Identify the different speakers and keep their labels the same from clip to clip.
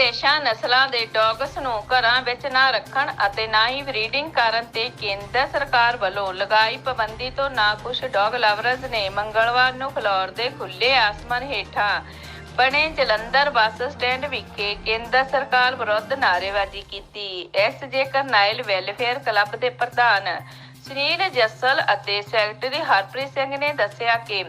Speaker 1: ਵਿਦੇਸ਼ਾਂ ਨਸਲਾਂ ਦੇ ਡੌਗਸ ਨੂੰ ਘਰਾਂ ਵਿੱਚ ਨਾ ਰੱਖਣ ਅਤੇ ਨਾ ਹੀ ਬਰੀਡਿੰਗ ਕਰਨ ਤੇ ਕੇਂਦਰ ਸਰਕਾਰ ਵੱਲੋਂ ਲਗਾਈ ਪਾਬੰਦੀ ਤੋਂ ਨਾ ਕੁਝ ਡੌਗ ਲਵਰਜ਼ ਨੇ ਮੰਗਲਵਾਰ ਨੂੰ ਫਲੋਰ ਦੇ ਖੁੱਲੇ ਆਸਮਾਨ ਹੇਠਾਂ ਬਣੇ ਜਲੰਧਰ ਬੱਸ ਸਟੈਂਡ ਵਿਖੇ ਕੇਂਦਰ ਸਰਕਾਰ ਵਿਰੁੱਧ ਨਾਅਰੇਬਾਜ਼ੀ ਕੀਤੀ। ਐਸ ਜੇ ਕਰਨਾਈਲ ਵੈਲਫੇਅਰ ਕਲੱਬ ਦੇ ਪ੍ਰਧਾਨ ਸੁਨੀਲ ਜੱਸਲ ਅਤੇ ਸੈਕਟਰੀ ਹਰਪ੍ਰੀਤ ਸਿੰਘ ਨੇ ਦੱਸਿਆ ਕਿ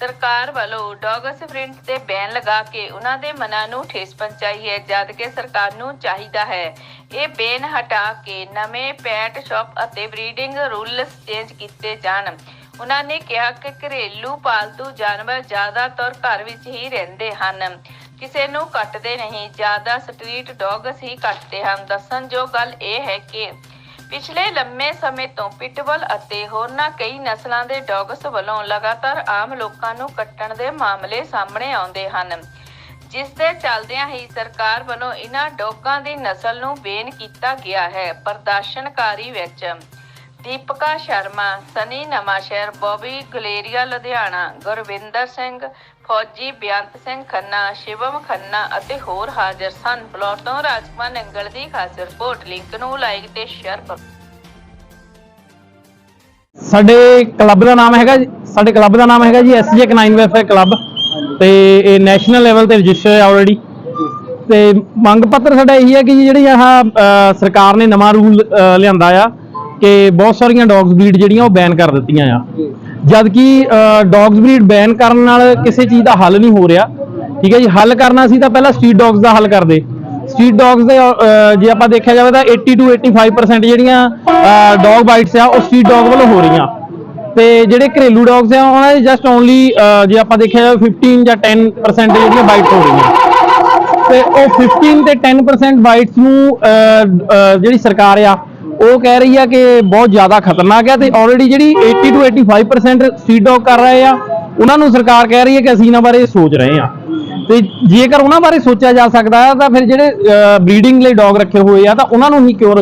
Speaker 1: ਸਰਕਾਰ ਵੱਲੋਂ ਡੌਗਸ ਪ੍ਰਿੰਟ ਤੇ ਬੈਨ ਲਗਾ ਕੇ ਉਹਨਾਂ ਦੇ ਮਨਾਂ ਨੂੰ ਠੇਸ ਪਹੁੰਚਾਈ ਹੈ, ਜਦ ਕਿ ਸਰਕਾਰ ਨੂੰ ਚਾਹੀਦਾ ਹੈ। ਇਹ ਬੈਨ ਹਟਾ ਕੇ ਨਵੇਂ ਪੈਟ ਸ਼ਾਪ ਅਤੇ ਬਰੀਡਿੰਗ ਰੂਲਸ ਚੇਂਜ ਕੀਤੇ ਜਾਣ। ਉਹਨਾਂ ਨੇ ਕਿਹਾ ਕਿ ਘਰੇਲੂ ਪਾਲਤੂ ਜਾਨਵਰ ਜ਼ਿਆਦਾਤਰ ਘਰ ਵਿੱਚ ਹੀ ਰਹਿੰਦੇ ਹਨ। ਕਿਸੇ ਨੂੰ ਕੱਟਦੇ ਨਹੀਂ, ਜ਼ਿਆਦਾ ਸਟਰੀਟ ਡੌਗਸ ਹੀ ਕੱਟਦੇ ਹਨ। ਦੱਸਣਯੋਗ ਗੱਲ ਇਹ ਹੈ ਕਿ ਪਿਛਲੇ ਲੰਮੇ ਸਮੇਂ ਤੋਂ ਪਿਟਬਲ ਅਤੇ ਹੋਰਨਾਂ ਕਈ ਨਸਲਾਂ ਦੇ ਡੌਗਸ ਵੱਲੋਂ ਲਗਾਤਾਰ ਆਮ ਲੋਕਾਂ ਨੂੰ ਕੱਟਣ ਦੇ ਮਾਮਲੇ ਸਾਹਮਣੇ ਆਉਂਦੇ ਹਨ। ਜਿਸ ਦੇ ਚੱਲਦਿਆਂ ਹੀ ਸਰਕਾਰ ਵੱਲੋਂ ਇਹਨਾਂ ਡੌਗਾਂ ਦੀ ਨਸਲ ਨੂੰ ਬੇਨ ਕੀਤਾ ਗਿਆ ਹੈ। ਪ੍ਰਦਰਸ਼ਨਕਾਰੀ ਵਿੱਚ ਦੀਪਕਾ ਸ਼ਰਮਾ, ਸਨੀ ਨਵਾਂਸ਼ਹਿਰ, ਬੋਬੀ ਗਲੇਰੀਆ, ਲੁਧਿਆਣਾ, ਗੁਰਵਿੰਦਰ ਸਿੰਘ, ਫੌਜੀ ਬੇਅੰਤ ਸਿੰਘ ਖੰਨਾ, ਸ਼ਿਵਮ ਖੰਨਾ ਅਤੇ ਹੋਰ ਹਾਜ਼ਰ ਸਨ। ਬਲੌਰ ਤੋਂ ਰਾਜਕੁਮਾਰ ਨੰਗਲ ਦੀ ਖਾਸ ਰਿਪੋਰਟ ਲਿੰਕ ਨੂੰ ਲਾਈਕ ਤੇ ਸ਼ੇਅਰ ਕਰੋ
Speaker 2: ਸਾਡੇ ਕਲੱਬ ਦਾ ਨਾਮ ਹੈਗਾ ਸਾਡੇ ਕਲੱਬ ਦਾ ਨਾਮ ਹੈਗਾ ਜੀ ਐਸਜੇ ਕਨਾਈਨ ਵੈਲਫੇਅਰ ਕਲੱਬ ਤੇ ਇਹ ਨੈਸ਼ਨਲ ਲੈਵਲ ਤੇ ਰਜਿਸਟਰ ਹੈ ਆਲਰੇਡੀ ਤੇ ਮੰਗ ਪੱਤਰ ਸਾਡਾ ਇਹੀ ਹੈ ਕਿ ਜਿਹੜੀ ਆਹ ਸਰਕਾਰ ਨੇ ਨਵਾਂ ਰੂਲ ਲਿਆਂਦਾ ਆ ਕਿ ਬਹੁਤ ਸਾਰੀਆਂ ਡੌਗਸ ਬਰੀਡ ਜਿਹੜੀਆਂ ਉਹ ਬੈਨ ਕਰ ਦਿੱਤੀਆਂ ਆ। ਜਦਕਿ ਡੌਗਸ ਬਰੀਡ ਬੈਨ ਕਰਨ ਨਾਲ ਕਿਸੇ ਚੀਜ਼ ਦਾ ਹੱਲ ਨਹੀਂ ਹੋ ਰਿਹਾ। ਠੀਕ ਹੈ ਜੀ, ਹੱਲ ਕਰਨਾ ਸੀ ਤਾਂ ਪਹਿਲਾਂ ਸਟਰੀਟ ਡੌਗਸ ਦਾ ਹੱਲ ਕਰਦੇ ਸਟਰੀਟ ਡੌਗਸ ਦੇ ਜੇ ਆਪਾਂ ਦੇਖਿਆ ਜਾਵੇ ਤਾਂ 80 ਤੋਂ 85% ਜਿਹੜੀਆਂ ਡੌਗ ਬਾਈਟਸ ਆ, ਉਹ ਸਟਰੀਟ ਡੌਗ ਵੱਲੋਂ ਹੋ ਰਹੀਆਂ। ਤੇ ਜਿਹੜੇ ਘਰੇਲੂ ਡੌਗਸ ਆ, ਉਹਨਾਂ ਦੇ ਜਸਟ ਓਨਲੀ ਜੇ ਆਪਾਂ ਦੇਖਿਆ ਜਾਵੇ 15 ਜਾਂ 10% ਜਿਹੜੀਆਂ ਬਾਈਟਸ ਹੋ ਰਹੀਆਂ। ਤੇ ਉਹ 15 ਤੇ 10% ਬਾਈਟਸ ਨੂੰ ਜਿਹੜੀ ਸਰਕਾਰ ਆ ਉਹ ਕਹਿ ਰਹੀ ਆ ਕਿ ਬਹੁਤ ਜ਼ਿਆਦਾ ਖਤਰਨਾਕ ਹੈ ਤੇ ਆਲਰੇਡੀ ਜਿਹੜੀ 80 ਤੋਂ 85% ਸਟਰੀਟ ਡੌਗ ਕਰ ਰਹੇ ਆ ਉਹਨਾਂ ਨੂੰ ਸਰਕਾਰ ਕਹਿ ਰਹੀ ਹੈ ਕਿ ਅਸੀਂ ਇਹਨਾਂ ਬਾਰੇ ਸੋਚ ਰਹੇ ਆ। ਤੇ ਜੇਕਰ ਉਹਨਾਂ ਬਾਰੇ ਸੋਚਿਆ ਜਾ ਸਕਦਾ ਹੈ ਤਾਂ ਫਿਰ ਜਿਹੜੇ ਬਰੀਡਿੰਗ ਲਈ ਡੌਗ ਰੱਖੇ ਹੋਏ ਆ ਤਾਂ ਉਹਨਾਂ ਨੂੰ ਹੀ ਕਿਉਂ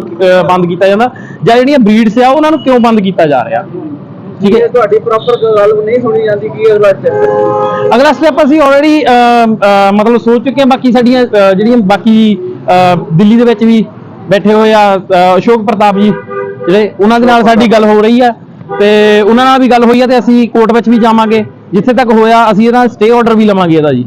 Speaker 2: ਬੰਦ ਕੀਤਾ ਜਾਂਦਾ? ਜਾਂ ਜਿਹੜੀਆਂ ਬਰੀਡਸ ਆ ਉਹਨਾਂ ਨੂੰ ਕਿਉਂ ਬੰਦ ਕੀਤਾ ਜਾ ਰਿਹਾ? ਠੀਕ ਹੈ।
Speaker 3: ਤੁਹਾਡੀ ਪ੍ਰੋਪਰ ਗੱਲ ਨਹੀਂ ਸੁਣੀ ਜਾਂਦੀ ਕੀ ਅਗਲਾ ਸਟੈਪ
Speaker 2: ਅਗਲਾ ਸਟੈਪ ਅਸੀਂ ਆਲਰੇਡੀ ਮਤਲਬ ਸੋਚ ਚੁੱਕੇ ਹਾਂ ਬਾਕੀ ਸਾਡੀਆਂ ਜਿਹੜੀਆਂ ਬਾਕੀ ਦਿੱਲੀ ਦੇ ਵਿੱਚ ਵੀ ਬੈਠੇ ਹੋਏ ਆ ਅਸ਼ੋਕ ਪ੍ਰਤਾਪ ਜੀ, ਜਿਹੜੇ ਉਹਨਾਂ ਦੇ ਨਾਲ ਸਾਡੀ ਗੱਲ ਹੋ ਰਹੀ ਆ ਤੇ ਉਹਨਾਂ ਨਾਲ ਵੀ ਗੱਲ ਹੋਈ ਆ ਤੇ ਅਸੀਂ ਕੋਰਟ ਵਿੱਚ ਵੀ ਜਾਵਾਂਗੇ। ਜਿੱਥੇ ਤੱਕ ਹੋਇਆ, ਅਸੀਂ ਇਹਦਾ ਸਟੇ ਆਰਡਰ ਵੀ ਲਵਾਂਗੇ ਇਹਦਾ ਜੀ।